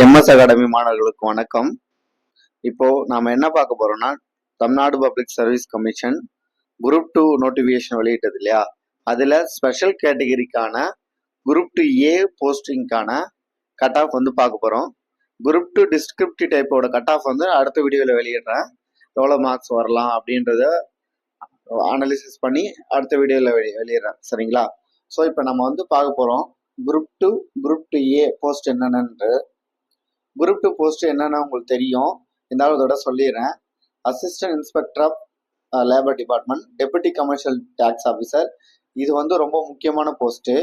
MS academy மாணவர்களுக்கு வணக்கம். இப்போ நாம என்ன பார்க்க போறோம்னா Tamil Nadu public service commission group two notification வெளியிட்டது இல்லையா? அதுல ஸ்பெஷல் கேட்டகரிக்கான குரூப் டூ ஏ போஸ்டிங்கான கட் ஆஃப் வந்து பார்க்க போறோம். குரூப் டூ டிஸ்கிரிப்டிவ் டைப்போட கட் ஆஃப் வந்து அடுத்த வீடியோவில் வெளியிடுறேன். எவ்வளோ மார்க்ஸ் வரலாம் அப்படின்றத அனலிசிஸ் பண்ணி அடுத்த வீடியோவில் வெளி வெளியிடுறேன். சரிங்களா? ஸோ இப்போ நம்ம வந்து பார்க்க போகிறோம் group two group two A post என்னென்னு குரூப் டூ போஸ்ட் என்னன்னு உங்களுக்கு தெரியும். இருந்தாலும் இதோட சொல்லிடுறேன். Assistant inspector of labour department deputy commercial tax officer இது வந்து ரொம்ப முக்கியமான போஸ்ட்டு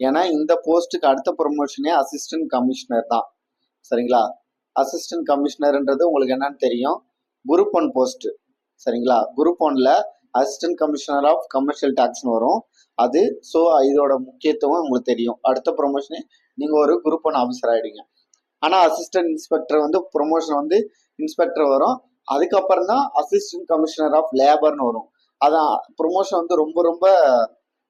ஏன்னா இந்த போஸ்ட்டுக்கு அடுத்த ப்ரொமோஷனே அசிஸ்டன்ட் கமிஷனர் தான். சரிங்களா? அசிஸ்டன்ட் கமிஷனர்ன்றது உங்களுக்கு என்னன்னு தெரியும். குரூப் ஒன் போஸ்ட்டு சரிங்களா? குரூப் ஒன்ல அசிஸ்டன்ட் கமிஷனர் ஆஃப் கமர்ஷியல் டேக்ஸ்னு வரும். அது ஸோ இதோட முக்கியத்துவம் உங்களுக்கு தெரியும். அடுத்த ப்ரொமோஷனே நீங்கள் ஒரு குரூப் ஒன் ஆஃபீஸர் ஆகிடுங்க ஆனால் அசிஸ்டன்ட் இன்ஸ்பெக்டர் வந்து ப்ரொமோஷன் வந்து இன்ஸ்பெக்டர் வரும். அதுக்கப்புறம் தான் அசிஸ்டன்ட் கமிஷனர் ஆஃப் லேபர்னு வரும். அதான் ப்ரொமோஷன் வந்து ரொம்ப ரொம்ப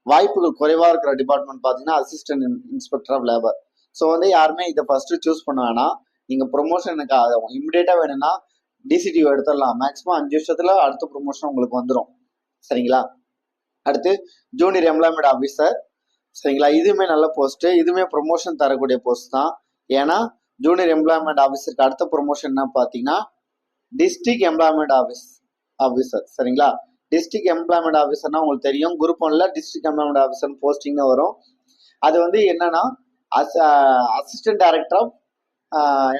வாய்ப்புகள் குறைவாக இருக்கிற டிபார்ட்மெண்ட் பார்த்தீங்கன்னா assistant inspector of labour so வந்து யாருமே இதை ஃபர்ஸ்ட்டு சூஸ் பண்ண வேணாம். நீங்கள் ப்ரொமோஷன் எனக்கு இமிடியேட்டாக வேணும்னா டிசிடிஓ எடுத்துடலாம். மேக்ஸிமம் அஞ்சு வருஷத்தில் அடுத்த ப்ரொமோஷன் உங்களுக்கு வந்துடும் சரிங்களா? அடுத்து ஜூனியர் எம்ப்ளாய்மெண்ட் ஆஃபீஸர் சரிங்களா? இதுவுமே நல்ல போஸ்ட்டு இதுவுமே ப்ரொமோஷன் தரக்கூடிய போஸ்ட் தான். ஏன்னா ஜூனியர் எம்ப்ளாய்மெண்ட் ஆஃபீஸருக்கு அடுத்த ப்ரொமோஷன் என்ன பார்த்தீங்கன்னா டிஸ்ட்ரிக்ட் எம்ப்ளாய்மெண்ட் ஆஃபீஸ் ஆஃபீஸர் சரிங்களா? டிஸ்ட்ரிக்ட் எம்ப்ளாய்மெண்ட் ஆஃபீஸர்னா உங்களுக்கு தெரியும். குரூப் ஒன்ல டிஸ்ட்ரிக்ட் எம்ப்ளாய்மெண்ட் ஆஃபீஸர் போஸ்டிங் வரும். அது வந்து என்னன்னா assistant director of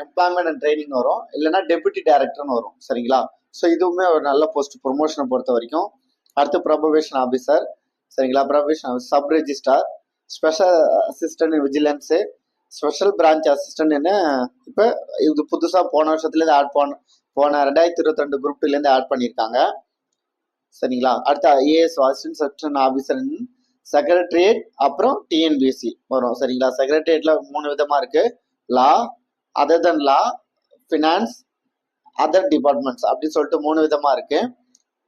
employment and training வரும். இல்லைன்னா டெபுட்டி டைரக்டர்னு வரும். சரிங்களா? ஸோ இதுவுமே ஒரு நல்ல போஸ்ட் ப்ரொமோஷனை பொறுத்த வரைக்கும். அடுத்து ப்ரொபவேஷன் ஆஃபீஸர் சரிங்களா? Probation sub registrar special assistant vigilance special branch அசிஸ்டன்ட்னு இப்போ இது புதுசாக போன வருஷத்துலேருந்து ஆட் பண்ண போன ரெண்டாயிரத்தி இருபத்தி ரெண்டு குரூப் டூலேருந்து ஆட் பண்ணியிருக்காங்க. சரிங்களா? அடுத்த IAS assistant section officer secretariat அப்புறம் டிஎன்பிஎஸ்சி வரும். சரிங்களா? செக்ரட்டரியேட்டில் மூணு விதமாக இருக்குது law other than law finance other departments அப்படின்னு சொல்லிட்டு மூணு விதமாக இருக்குது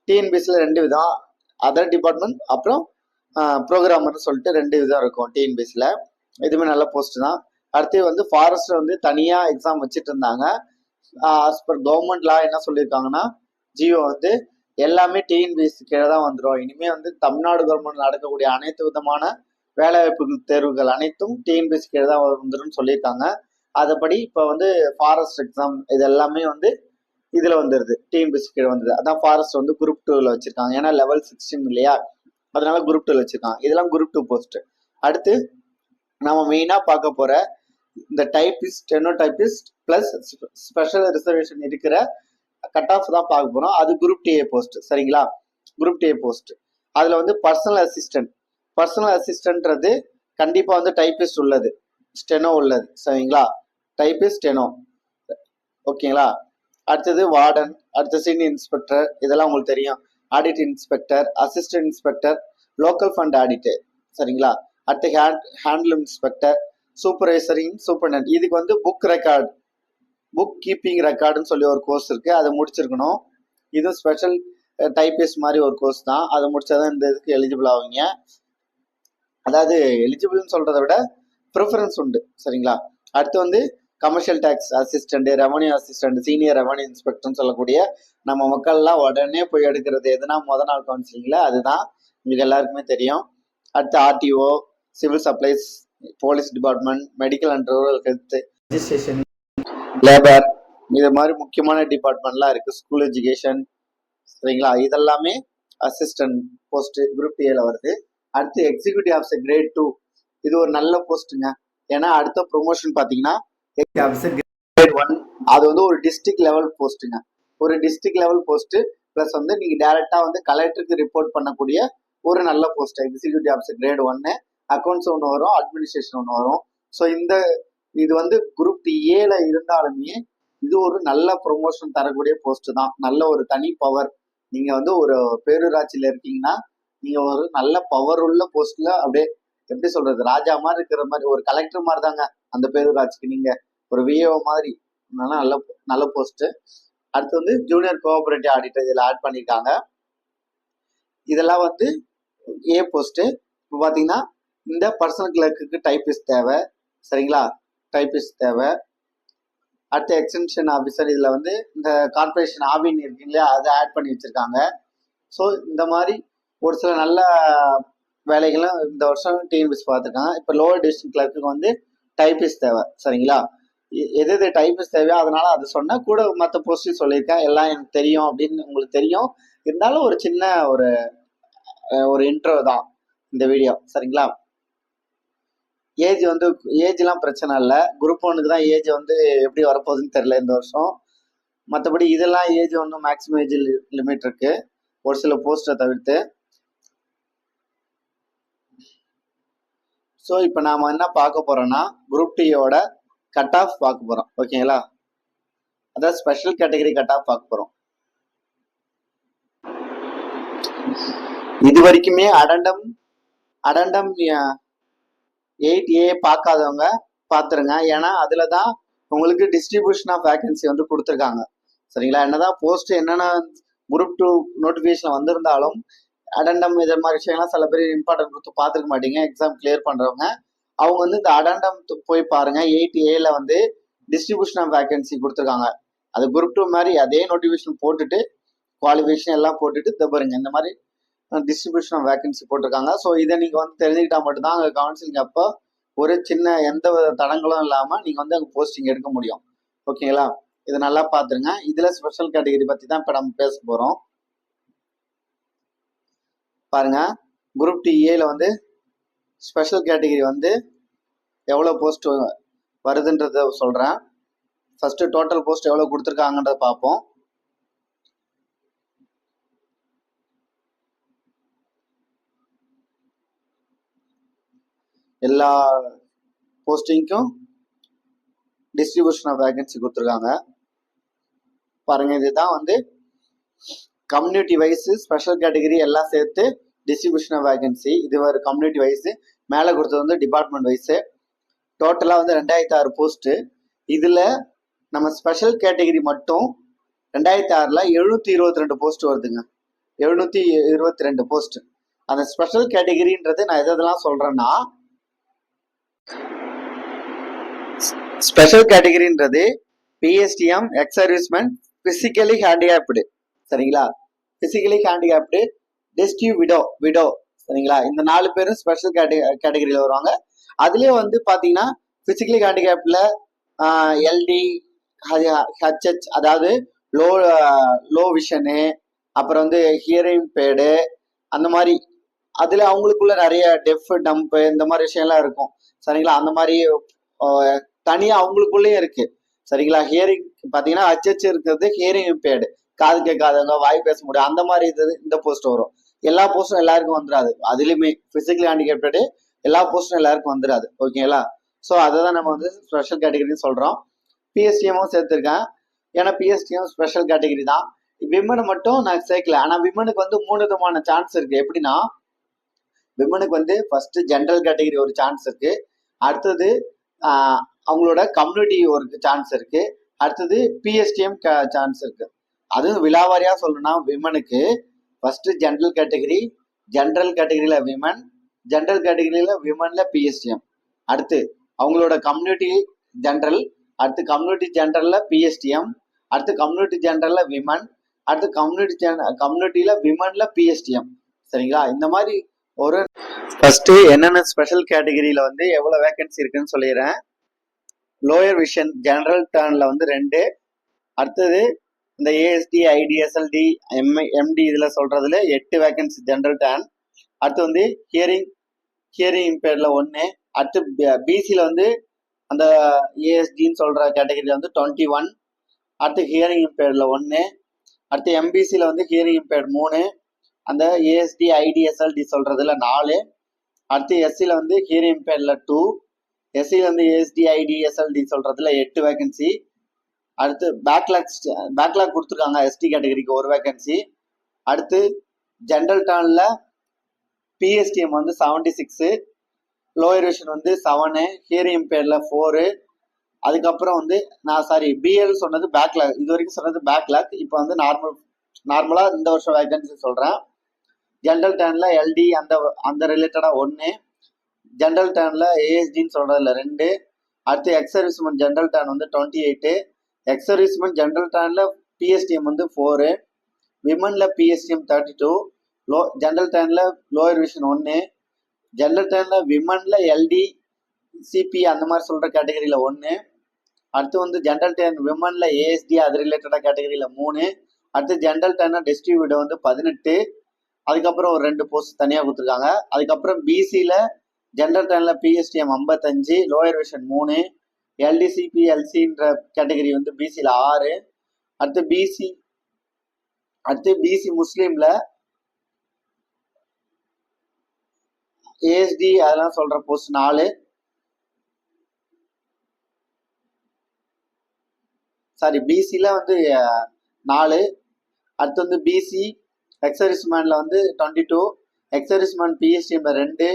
டிஎன்பிஎஸ்சியில் ரெண்டு விதம் அதர் டிபார்ட்மெண்ட் அப்புறம் ப்ரோக்ராமர்னு சொல்லிட்டு ரெண்டு விதம் இருக்கும் டிஎன்பிஎஸ்சியில் எதுவுமே நல்ல போஸ்ட் தான். அடுத்து வந்து ஃபாரஸ்ட் வந்து தனியாக எக்ஸாம் வச்சுட்டு இருந்தாங்க ஆஸ் பர் கவர்மெண்ட் லா என்ன சொல்லியிருக்காங்கன்னா ஜியோ வந்து எல்லாமே டிஎன்பிஎஸ்சி கீழே தான் வந்துடும் இனிமேல் வந்து தமிழ்நாடு கவர்மெண்ட் நடக்கக்கூடிய அனைத்து விதமான வேலைவாய்ப்பு தேர்வுகள் அனைத்தும் டிஎன்பிஎஸ்சி கீழே தான் வந்துடும் சொல்லியிருக்காங்க அதுபடி இப்போ வந்து ஃபாரஸ்ட் எக்ஸாம் இது எல்லாமே வந்து இதில் வந்துடுது டிஎன்பிஎஸ்சி கீழே வந்துடுது அதான் ஃபாரஸ்ட் வந்து குரூப் டூவில் வச்சிருக்காங்க. ஏன்னா லெவல் சிக்ஸ்டீன் இல்லையா? அதனால குரூப் டூவில் வச்சிருக்காங்க. இதெல்லாம் குரூப் டூ போஸ்ட் அடுத்து நம்ம மெயினாக பார்க்க போகிற இந்த typist steno plus plus special reservation இருக்கிற கட் ஆஃப் தான் பார்க்க போகிறோம் அது குரூப் டிஏ போஸ்ட் சரிங்களா? குரூப் டிஏ போஸ்ட் அதில் வந்து பர்சனல் அசிஸ்டன்ட் பர்சனல் அசிஸ்டன்ட்றது கண்டிப்பாக வந்து டைப்பிஸ்ட் உள்ளது. ஸ்டெனோ உள்ளது. சரிங்களா? டைப்பிஸ்ட் ஸ்டெனோ ஓகேங்களா? அடுத்தது வார்டன் அடுத்த சீனியர் இன்ஸ்பெக்டர் இதெல்லாம் உங்களுக்கு தெரியும். Audit inspector assistant inspector local fund audit சரிங்களா? அடுத்து hand handloom inspector supervising superintendent இதுக்கு வந்து புக் ரெக்கார்டு புக் கீப்பிங் ரெக்கார்டுன்னு சொல்லி ஒரு கோர்ஸ் இருக்கு. அதை முடிச்சிருக்கணும். இது ஸ்பெஷல் டைப்பிஸ் மாதிரி ஒரு கோர்ஸ் தான். அதை முடிச்சாதான் இந்த இதுக்கு எலிஜிபிள் ஆவீங்க. அதாவது எலிஜிபிள்னு சொல்றதை விட ப்ரிஃபரன்ஸ் உண்டு. சரிங்களா? அடுத்து வந்து commercial tax assistant revenue assistant senior revenue இன்ஸ்பெக்டர்னு சொல்லக்கூடிய நம்ம மக்கள்லாம் உடனே போய் எடுக்கிறது எதுனா முத நாள் கவுன்சிலிங்ல அதுதான் உங்களுக்கு எல்லாருக்குமே தெரியும். அடுத்து RTO civil supplies police department medical and rural health registration labour இது மாதிரி முக்கியமான டிபார்ட்மெண்ட்லாம் இருக்கு. ஸ்கூல் எஜுகேஷன் சரிங்களா? இதெல்லாமே அசிஸ்டன்ட் போஸ்ட் குரூப் ஏல வருது. அடுத்து எக்ஸிக்யூட்டிவ் ஆஃபீஸர் கிரேட் டூ இது ஒரு நல்ல போஸ்ட்டுங்க ஏன்னா அடுத்த ப்ரொமோஷன் பார்த்தீங்கன்னா கிரேட் ஒன் அது வந்து ஒரு டிஸ்ட்ரிக்ட் லெவல் போஸ்ட்டுங்க ஒரு டிஸ்ட்ரிக்ட் லெவல் போஸ்ட் ப்ளஸ் வந்து நீங்க டைரக்டா வந்து கலெக்டருக்கு ரிப்போர்ட் பண்ணக்கூடிய ஒரு நல்ல போஸ்ட் எக்ஸிக்யூட்டிவ் ஆஃபீஸர் கிரேட் ஒன்னு அக்கௌண்ட்ஸ் ஒன்று வரும் அட்மினிஸ்ட்ரேஷன் ஒன்று வரும். ஸோ இந்த இது வந்து குரூப் ஏல இருந்தாலுமே இது ஒரு நல்ல ப்ரொமோஷன் தரக்கூடிய போஸ்ட் தான். நல்ல ஒரு தனி பவர் நீங்க வந்து ஒரு பேரூராட்சியில இருக்கீங்கன்னா நீங்க ஒரு நல்ல பவர் உள்ள போஸ்ட்ல அப்படியே எப்படி சொல்றது ராஜா மாதிரி இருக்கிற மாதிரி ஒரு கலெக்டர் மாதிரி தாங்க அந்த பேரூராட்சிக்கு நீங்க. ஒரு விஏஓ மாதிரி. நல்ல நல்ல போஸ்ட் அடுத்து வந்து ஜூனியர் கோஆபரேட்டிவ் ஆடிட்டர் இதில் ஆட் பண்ணியிருக்காங்க. இதெல்லாம் வந்து ஏ போஸ்ட் இப்போ பார்த்தீங்கன்னா இந்த பர்சனல் கிளர்க்குக்கு டைப்பிஸ்ட் தேவை. சரிங்களா? டைப்பிஸ்ட் தேவை. அடுத்து எக்ஸ்டென்ஷன் ஆஃபீஸர் இதில் வந்து இந்த கார்பரேஷன் ஆவின் இருக்கு இல்லையா? அதை ஆட் பண்ணி வச்சுருக்காங்க. ஸோ இந்த மாதிரி ஒரு சில நல்ல வேலைகளும் இந்த வருஷம் டிஎன்பிஎஸ் பார்த்துருக்காங்க. இப்போ லோவர் டிவிஷன் கிளர்க்குக்கு வந்து டைபிஸ்ட் தேவை. சரிங்களா? எ- எது எது டைபிஸ்ட் தேவையோ அதனால அது சொன்னேன் கூட மற்ற போஸ்ட்டையும் சொல்லியிருக்கேன். எல்லாம் எனக்கு தெரியும் அப்படின்னு உங்களுக்கு தெரியும். இருந்தாலும் ஒரு சின்ன ஒரு ஒரு இன்ட்ரோ தான் இந்த வீடியோ சரிங்களா? ஏஜ் வந்து ஏஜ்லாம் பிரச்சனை இல்லை. குரூப் ஒன்றுக்கு தான் ஏஜ் வந்து எப்படி வரப்போகுதுன்னு தெரில இந்த வருஷம். மற்றபடி இதெல்லாம் ஏஜ் ஒன்றும் மேக்ஸிமம் ஏஜ் லிமிட் இருக்கு. ஒரு சில போஸ்ட்டை தவிர்த்து. ஸோ இப்போ நாம் என்ன பார்க்க போகிறோன்னா குரூப் டியோட கட் ஆஃப் பார்க்க போகிறோம் ஓகேங்களா அதாவது ஸ்பெஷல் கேட்டகரி கட் ஆஃப் பார்க்க போகிறோம் இது வரைக்குமே அடண்டம் அடண்டம் எயிட் ஏ பார்க்காதவங்க பார்த்துருங்க. ஏன்னா அதில் தான் உங்களுக்கு டிஸ்ட்ரிபியூஷன் ஆஃப் வேகன்சி வந்து கொடுத்துருக்காங்க. சரிங்களா? என்னதான் போஸ்ட் என்னென்ன குரூப் டூ நோட்டிஃபிகேஷன் வந்திருந்தாலும் அடண்டம் இது மாதிரி விஷயங்கள்லாம் சில பேர் இம்பார்ட்டன்ட் கொடுத்து பார்த்துருக்க மாட்டீங்க. எக்ஸாம் கிளியர் பண்ணுறவங்க அவங்க வந்து இந்த அடண்டம் போய் பாருங்க. எயிட் ஏல வந்து டிஸ்ட்ரிபியூஷன் ஆஃப் வேகன்சி கொடுத்துருக்காங்க. அது குரூப் டூ மாதிரி அதே நோட்டிஃபிகேஷன் போட்டுட்டு குவாலிஃபிகேஷன் எல்லாம் போட்டுட்டு இதை இந்த மாதிரி டிஸ்ட்ரிபியூஷன் ஆஃப் வேகன்சி போட்டிருக்காங்க. ஸோ இதை நீங்கள் வந்து தெரிஞ்சுக்கிட்டா மட்டும்தான் அங்கே கவுன்சிலிங் அப்போ ஒரு சின்ன எந்த தடங்களும் இல்லாமல் நீங்கள் வந்து அங்கே போஸ்டிங் எடுக்க முடியும். ஓகேங்களா இதை நல்லா பார்த்துருங்க இதில் ஸ்பெஷல் கேட்டகரி பற்றி தான் இப்போ நம்ம பேச போகிறோம் பாருங்க. குரூப் டி ஏல வந்து ஸ்பெஷல் கேட்டகரி வந்து எவ்வளோ போஸ்ட் வருதுன்றத சொல்கிறேன் ஃபஸ்ட்டு டோட்டல் போஸ்ட் எவ்வளோ கொடுத்துருக்காங்கன்றத பார்ப்போம். எல்லா போஸ்டிங்க்கும் டிஸ்ட்ரிபியூஷன் ஆஃப் வேகன்சி கொடுத்துருக்காங்க. பாருங்க இதுதான் வந்து கம்யூனிட்டி வைஸ் ஸ்பெஷல் கேட்டகரி எல்லாம் சேர்த்து டிஸ்ட்ரிபியூஷன் ஆஃப் வேகன்சி இது ஒரு கம்யூனிட்டி வைஸ் மேலே கொடுத்தது வந்து டிபார்ட்மெண்ட் வைஸு டோட்டலாக வந்து ரெண்டாயிரத்தி ஆறு போஸ்ட்டு இதில் நம்ம ஸ்பெஷல் கேட்டகரி மட்டும் ரெண்டாயிரத்தி ஆறில் எழுநூற்றி இருபத்தி ரெண்டு போஸ்ட் வருதுங்க. எழுநூற்றி இருபத்தி ரெண்டு போஸ்ட் அந்த ஸ்பெஷல் கேட்டகிரின்றது நான் எதெல்லாம் சொல்கிறேன்னா special கேட்டகரின்றது PSTM ex serviceman physically handicapped சரிங்களா? Physically handicapped destitute widow widow சரிங்களா? இந்த நாலு பேரும் ஸ்பெஷல் கேட்ட கேட்டகரியில் வருவாங்க. அதுலேயே வந்து பார்த்தீங்கன்னா பிசிக்கலி ஹேண்டிகேப்டில் எல்டி ஹச்ஹெச் அதாவது லோ லோ விஷனு அப்புறம் வந்து ஹியரிங் பேடு அந்த மாதிரி. அதில் அவங்களுக்குள்ள நிறைய டெஃப் டம்ப்பு இந்த மாதிரி விஷயம்லாம் இருக்கும். சரிங்களா? அந்த மாதிரி தனியாக அவங்களுக்குள்ளேயும் இருக்கு. சரிங்களா? ஹியரிங் பார்த்தீங்கன்னா ஹச்ஹெச் இருக்கிறது ஹியரிங் இம்பேர்டு காது கேட்காதவங்க வாய் பேச முடியும் அந்த மாதிரி இது இந்த போஸ்ட் வரும். எல்லா போஸ்டும் எல்லாருக்கும் வந்துடாது. அதுலேயுமே ஃபிசிக்கலி ஹேண்டிகேப்டு எல்லா போஸ்டும் எல்லாருக்கும் வந்துடாது. ஓகேங்களா? ஸோ அதை தான் நம்ம வந்து ஸ்பெஷல் கேட்டகரின்னு சொல்கிறோம் பிஎஸ்டிஎமும் சேர்த்துருக்கேன். ஏன்னா பிஎஸ்டிஎம் ஸ்பெஷல் கேட்டகரி தான். விமனை மட்டும் நான் சேர்க்கல. ஆனால் விமனுக்கு வந்து மூணு விதமான சான்ஸ் இருக்கு. எப்படின்னா விமனுக்கு வந்து ஃபர்ஸ்ட் ஜென்ரல் கேட்டகரி ஒரு சான்ஸ் இருக்கு. அடுத்தது அவங்களோட கம்யூனிட்டி ஒரு சான்ஸ் இருக்கு. அடுத்தது பிஎஸ்டிஎம் சான்ஸ் இருக்கு. அதுவும் விலாவாரியா சொல்லணும்னா விமனுக்கு ஃபர்ஸ்ட் ஜென்ரல் கேட்டகரி ஜென்ரல் கேட்டகரியில விமன் ஜென்ரல் கேட்டகரியில விமன்ல பிஎஸ்டிஎம் அடுத்து அவங்களோட கம்யூனிட்டி ஜென்ரல் அடுத்து கம்யூனிட்டி ஜென்ரல்ல பிஎஸ்டிஎம் அடுத்து கம்யூனிட்டி ஜென்ரல்ல விமன் அடுத்து கம்யூனிட்டி கம்யூனிட்டியில விமன்ல பிஎஸ்டிஎம் சரிங்களா? இந்த மாதிரி ஒரு ஃபர்ஸ்ட் என்னென்ன ஸ்பெஷல் கேட்டகரியில வந்து எவ்வளவு வேகன்சி இருக்குன்னு சொல்லிடுறேன். லோயர் விஷன் ஜெனரல் டேர்ன்ல வந்து ரெண்டு. அடுத்தது இந்த ஏஎஸ்டி ஐடிஎஸ்எல்டி எம்ஐ எம்டி இதில் சொல்றதுல எட்டு வேகன்சி ஜென்ரல் டேன் அடுத்து வந்து ஹியரிங் ஹியரிங் இம்பேர்ல ஒன்று அடுத்து பிசியில் வந்து அந்த ஏஎஸ்டின்னு சொல்ற கேட்டகரியில் வந்து டுவெண்ட்டி ஒன் அடுத்து ஹியரிங் இம்பேர்ல ஒன்று அடுத்து எம்பிசியில் வந்து ஹியரிங் இம்பேர்ட் மூணு. அந்த ஏஎஸ்டி ஐடிஎஸ்எல்டி சொல்றதுல நாலு. அடுத்து எஸ்சியில் வந்து ஹியரிங் இம்பேர்ல டூ எஸ்சியில் வந்து எஸ்டிஐடி எஸ்எல்டி சொல்கிறதுல எட்டு வேகன்சி அடுத்து பேக்லாக் பேக்லாக் கொடுத்துருக்காங்க எஸ்டி கேட்டகரிக்கு ஒரு வேகன்சி அடுத்து ஜென்ரல் டர்னில் பிஎஸ்டிஎம் வந்து செவன்டி சிக்ஸு லோயர் விஷன் வந்து செவனு ஹியரிங் இம்பேர்ல ஃபோரு அதுக்கப்புறம் வந்து நான் சாரி பிஎல் சொன்னது பேக்லாக் இது வரைக்கும் சொன்னது பேக்லாக் இப்போ வந்து நார்மல் நார்மலாக இந்த வருஷம் வேகன்சி சொல்கிறேன் ஜென்ரல் டர்னில் எல்டி அந்த அந்த ரிலேட்டடாக ஒன்று ஜென்ரல் டர்னில் ஏஎஸ்டின்னு சொல்கிறதுல ரெண்டு. அடுத்து எக்ஸர்விஸ்மெண்ட் ஜென்ரல் டேன் வந்து twenty eight ex servicemen general ட்ரெயினில் பிஎஸ்டிஎம் வந்து four விமனில் PSTM thirty two low general ட்ரெயினில் லோயர் விஷன் ஒன்று ஜென்ரல் ட்ரெயினில் விமனில் எல்டி சிபி அந்த மாதிரி சொல்கிற கேட்டகரியில் ஒன்று அடுத்து வந்து ஜென்ரல் டேன் விமனில் ஏஎஸ்டி அது ரிலேட்டடாக கேட்டகரியில் மூணு. அடுத்து ஜென்ரல் ட்ரெயினர் டிஸ்ட்ரிபியூட்டர் வந்து பதினெட்டு. அதுக்கப்புறம் ஒரு ரெண்டு போஸ்ட் தனியாக கொடுத்துருக்காங்க. அதுக்கப்புறம் பிசியில் ஜென்ரல் டெனில் பிஎஸ்டிஎம் ஐம்பத்தஞ்சு லோயர் விஷன் மூணு எல்டிசிபி எல்சின்ற கேட்டகரி வந்து பிசியில் ஆறு. அடுத்து பிசி அடுத்து பிசி முஸ்லீமில் ஏஎஸ்டி அதெல்லாம் சொல்கிற போஸ்ட் நாலு. சாரி பிசியில் வந்து நாலு. அடுத்து வந்து பிசி எக்ஸரிஸ்மேனில் வந்து டுவெண்ட்டி டூ எக்ஸரிஸ்மேன் பிஎஸ்டிஎம்ல ரெண்டு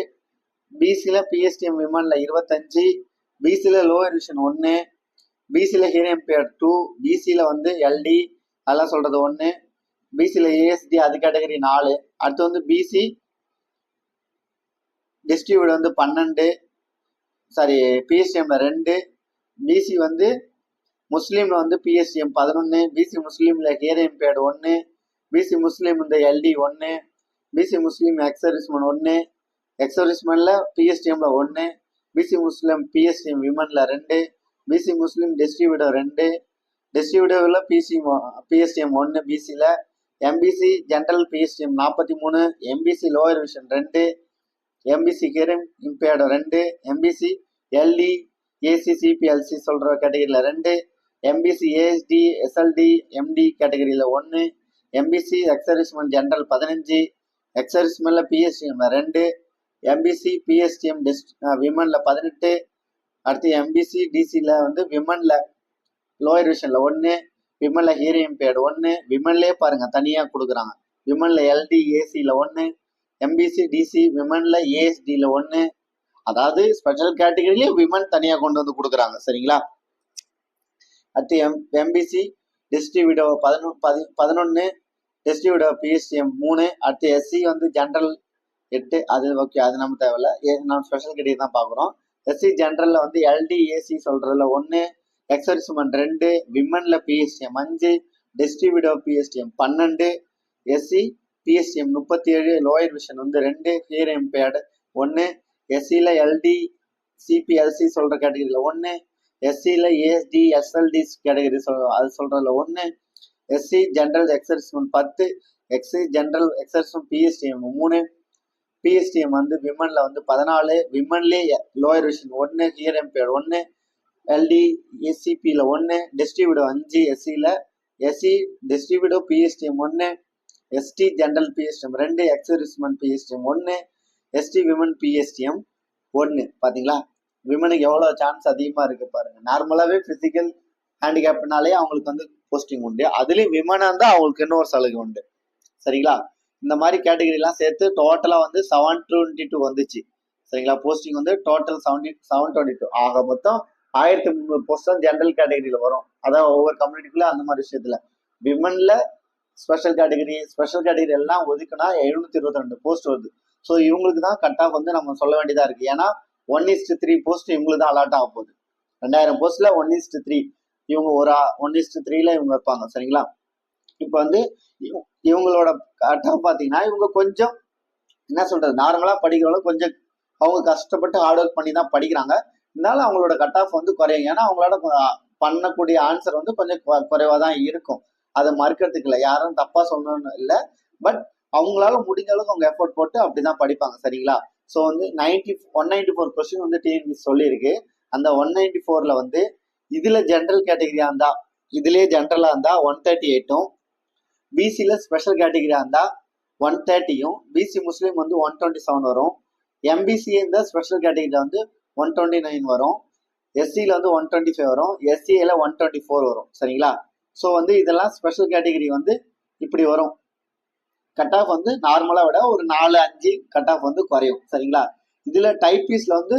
பிசியில் பிஎஸ்டிஎம் விமனில் இருபத்தஞ்சி பிசியில் லோ விஷன் ஒன்று பிசியில் ஹீரியம் பேர் டூ பிசியில் வந்து எல்டி அதெல்லாம் சொல்கிறது ஒன்று பிசியில் ஏஎஸ்டி அது கேட்டகரி நாலு. அடுத்து வந்து பிசி டிஸ்ட்ரிபியூட் வந்து பன்னெண்டு சாரி பிஎஸ்டிஎம்ல ரெண்டு பிசி வந்து முஸ்லீமில் வந்து பிஎஸ்டிஎம் பதினொன்று பிசி முஸ்லீமில் ஹியர் பேட் ஒன்று பிசி முஸ்லீம் இந்த எல்டி ஒன்று பிசி முஸ்லீம் எக்ஸரிஸ்மன் ஒன்று எக்ஸரிஸ்மனில் பிஎஸ்டிஎம்ல ஒன்று பிசி முஸ்லீம் பிஎஸ்டிஎம் விமனில் ரெண்டு பிசி முஸ்லீம் டிஸ்ட்ரிபியூட்டர் ரெண்டு டிஸ்ட்ரிபியூட்டரில் பிசி பிஎஸ்டிஎம் ஒன்று பிசியில் எம்பிசி ஜென்ரல் பிஎஸ்டிஎம் நாற்பத்தி மூணு எம்பிசி லோயர் விஷன் ரெண்டு எம்பிசி ஹியரிங் இம்பேர்டு ரெண்டு எம்பிசி எல்டி ஏசிசிபிஎல்சி சொல்கிற கேட்டகரியில் ரெண்டு எம்பிசி ஏஎஸ்டி எஸ்எல்டி எம்டி கேட்டகரியில் ஒன்று எம்பிசி எக்ஸரிஸ்மெண்ட் ஜென்ரல் பதினஞ்சு எக்ஸரிஸ்மெண்ட்டில் பிஎஸ்டிஎம் ரெண்டு எம்பிசி பிஎஸ்டிஎம் டிஸ் விமனில் பதினெட்டு அடுத்து எம்பிசி டிசியில் வந்து விமனில் லோயர் விஷனில் ஒன்று விமனில் ஹீரியம் பேடு ஒன்று விமன்லேயே பாருங்கள் தனியாக கொடுக்குறாங்க. விமனில் எல்டி ஏசியில் ஒன்று எம்பிசி டிசி விமனில் ஏஎஸ்டியில் ஒன்று அதாவது ஸ்பெஷல் கேட்டகரியிலே விமன் தனியாக கொண்டு வந்து கொடுக்குறாங்க சரிங்களா? அடுத்து எம் எம்பிசி டிஸ்ட்ரிபியூட்டோ பதினொன்று பதி பதினொன்று டிஸ்ட்ரிபியூட்டோ பிஎஸ்டிஎம் மூணு அடுத்து எஸ்சி வந்து ஜென்ரல் எட்டு அது ஓகே அது நம்ம தேவையில்ல. ஏ நம்ம ஸ்பெஷல் கிட்டே தான் பார்க்குறோம். எஸ்சி ஜென்ரலில் வந்து எல்டி ஏசி சொல்கிறதுல ஒன்று எக்ஸரிஸ்மெண்ட் ரெண்டு விமனில் பிஎஸ்டிஎம் அஞ்சு டிஸ்ட்ரிபியூட்டோ பிஎஸ்டிஎம் பன்னெண்டு எஸ்சி பிஎஸ்டிஎம் முப்பத்தி ஏழு லோயர் விஷன் வந்து ரெண்டு ஹியர் எம்பேர்டு ஒன்று எஸ்சியில் எல்டி சிபிஎல்சி சொல்கிற கேட்டகரியில் ஒன்று எஸ்சியில் ஏஎஸ்டி எஸ்எல்டி கேட்டகரி சொல் அது சொல்கிறதுல ஒன்று எஸ்சி ஜென்ரல் எக்ஸர்ஸ்மெண்ட் பத்து எக்ஸி ஜென்ரல் எக்ஸர்ஸ்மெண்ட் பிஎஸ்டிஎம் மூணு பிஎஸ்டிஎம் வந்து விமனில் வந்து பதினாலு விமன்லேயே லோயர் விஷன் ஒன்று ஹியர் எம்பேர்டு ஒன்று எல்டி ஏசிபியில் ஒன்று டிஸ்ட்ரிபியூட்டோ அஞ்சு எஸ்சியில் எஸ்சி டிஸ்ட்ரிபியூட்டோ பிஎஸ்டிஎம் ஒன்று எஸ்டி ஜென்ரல் பிஎஸ்டிஎம் ரெண்டு எக்ஸரிஸ்மெண்ட் பிஎஸ்டிஎம் ஒன்று எஸ்டி விமன் பிஎஸ்டிஎம் ஒன்று பார்த்தீங்களா விமனுக்கு எவ்வளோ சான்ஸ் அதிகமாக இருக்குது பாருங்கள் நார்மலாகவே ஃபிசிக்கல் ஹேண்டிகேப்னாலே அவங்களுக்கு வந்து போஸ்டிங் உண்டு. அதுலேயும் விமனாக இருந்தால் அவங்களுக்கு இன்னொரு சலுகை உண்டு. சரிங்களா? இந்த மாதிரி கேட்டகரிலாம் சேர்த்து டோட்டலாக வந்து செவன் டுவெண்ட்டி டூ வந்துச்சு. சரிங்களா? போஸ்டிங் வந்து total seventy seven twenty two ஆக மொத்தம் ஆயிரத்தி முந்நூறு போஸ்ட் தான் ஜென்ரல் கேட்டகரியில் வரும். அதான் ஒவ்வொரு கம்யூனிட்டிக்குள்ள அந்த மாதிரி விஷயத்தில். விமனில் ஸ்பெஷல் கேட்டகரி ஸ்பெஷல் கேட்டகரி எல்லாம் ஒதுக்குனா எழுநூத்தி இருபத்தி ரெண்டு போஸ்ட் வருது. ஸோ இவங்களுக்கு தான் கட் ஆஃப் வந்து நம்ம சொல்ல வேண்டியதா இருக்கு. ஏன்னா ஒன் இஸ்ட் த்ரீ போஸ்ட் இவங்களுக்கு தான் அலாட் ஆக போகுது. ரெண்டாயிரம் போஸ்ட்ல ஒன் இஸ்ட் த்ரீ இவங்க ஒரு ஒன் இஸ்ட் த்ரீல இவங்க இருப்பாங்க சரிங்களா? இப்போ வந்து இவங்களோட கட்டம் பார்த்தீங்கன்னா இவங்க கொஞ்சம் என்ன சொல்றது நார்மலா படிக்கிறவங்க கொஞ்சம் அவங்க கஷ்டப்பட்டு ஹார்ட் ஒர்க் பண்ணி தான் படிக்கிறாங்க. இருந்தாலும் அவங்களோட கட் ஆஃப் வந்து குறையும். ஏன்னா அவங்களோட பண்ணக்கூடிய ஆன்சர் வந்து கொஞ்சம் குறைவாக தான் இருக்கும். அதை மறுக்கிறதுக்கு இல்லை. யாரும் தப்பா சொல்லணும்னு இல்லை. பட் அவங்களால முடிஞ்ச அளவுக்கு அவங்க எஃபோர்ட் போட்டு அப்படிதான் படிப்பாங்க சரிங்களா? ஸோ வந்து ninety one ninety four question வந்து டிஎன்பி சொல்லியிருக்கு. அந்த ஒன் நைன்டி ஃபோர்ல வந்து இதுல ஜென்ரல் கேட்டகரியா இருந்தா இதுலயே ஜென்ரலா இருந்தா ஒன் தேர்ட்டி எயிட்டும் பிசியில் ஸ்பெஷல் கேட்டகரியா இருந்தா ஒன் தேர்ட்டியும் பிசி முஸ்லீம் வந்து ஒன் டுவெண்ட்டி செவன் வரும் எம்பிசி இந்த ஸ்பெஷல் கேட்டகரியில் வந்து ஒன் டுவெண்ட்டி நைன் வரும் எஸ்சியில் வந்து ஒன் டுவெண்ட்டி ஃபைவ் வரும் எஸ்சியில் ஒன் டுவெண்ட்டி ஃபோர் வரும். சரிங்களா? ஸோ வந்து இதெல்லாம் ஸ்பெஷல் கேட்டகரி வந்து இப்படி வரும். கட் ஆஃப் வந்து நார்மலாக விட ஒரு நாலு அஞ்சு கட் ஆஃப் வந்து குறையும். சரிங்களா? இதில் டைப்பீஸில் வந்து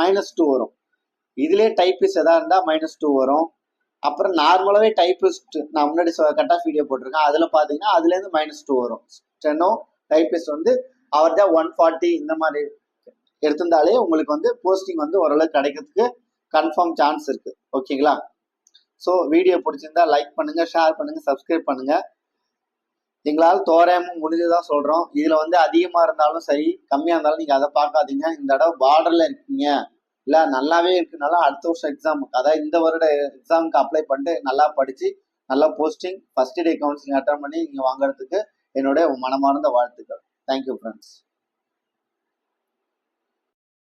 மைனஸ் டூ வரும். இதுலேயே டைப்பீஸ் எதா இருந்தால் மைனஸ் டூ வரும். அப்புறம் நார்மலாகவே டைப்பிஸ்ட் நான் முன்னாடி கட் ஆஃப் வீடியோ போட்டிருக்கேன். அதில் பார்த்தீங்கன்னா அதுலேருந்து மைனஸ் டூ வரும். ஸ்டெனோ டைப்பிஸ்ட் வந்து அவர் தான் ஒன் ஃபார்ட்டி இந்த மாதிரி எடுத்திருந்தாலே உங்களுக்கு வந்து போஸ்டிங் வந்து ஓரளவுக்கு கிடைக்கிறதுக்கு கன்ஃபார்ம் சான்ஸ் இருக்கு. ஓகேங்களா ஸோ வீடியோ பிடிச்சிருந்தா லைக் பண்ணுங்க ஷேர் பண்ணுங்க சப்ஸ்கிரைப் பண்ணுங்க. எங்களால் தோராயமும் முடிஞ்சதான் சொல்றோம். இதுல வந்து அதிகமா இருந்தாலும் சரி கம்மியா இருந்தாலும் நீங்க அதை பார்க்காதீங்க. இந்த தடவை பார்டர்ல இருக்கீங்க. இல்ல நல்லாவே இருக்குனால அடுத்த வருஷம் எக்ஸாமுக்கு அதாவது இந்த வருட எக்ஸாமுக்கு அப்ளை பண்ணிட்டு நல்லா படிச்சு நல்லா posting first day counselling attend பண்ணி நீங்க வாங்குறதுக்கு என்னுடைய மனமார்ந்த வாழ்த்துக்கள். Thank you friends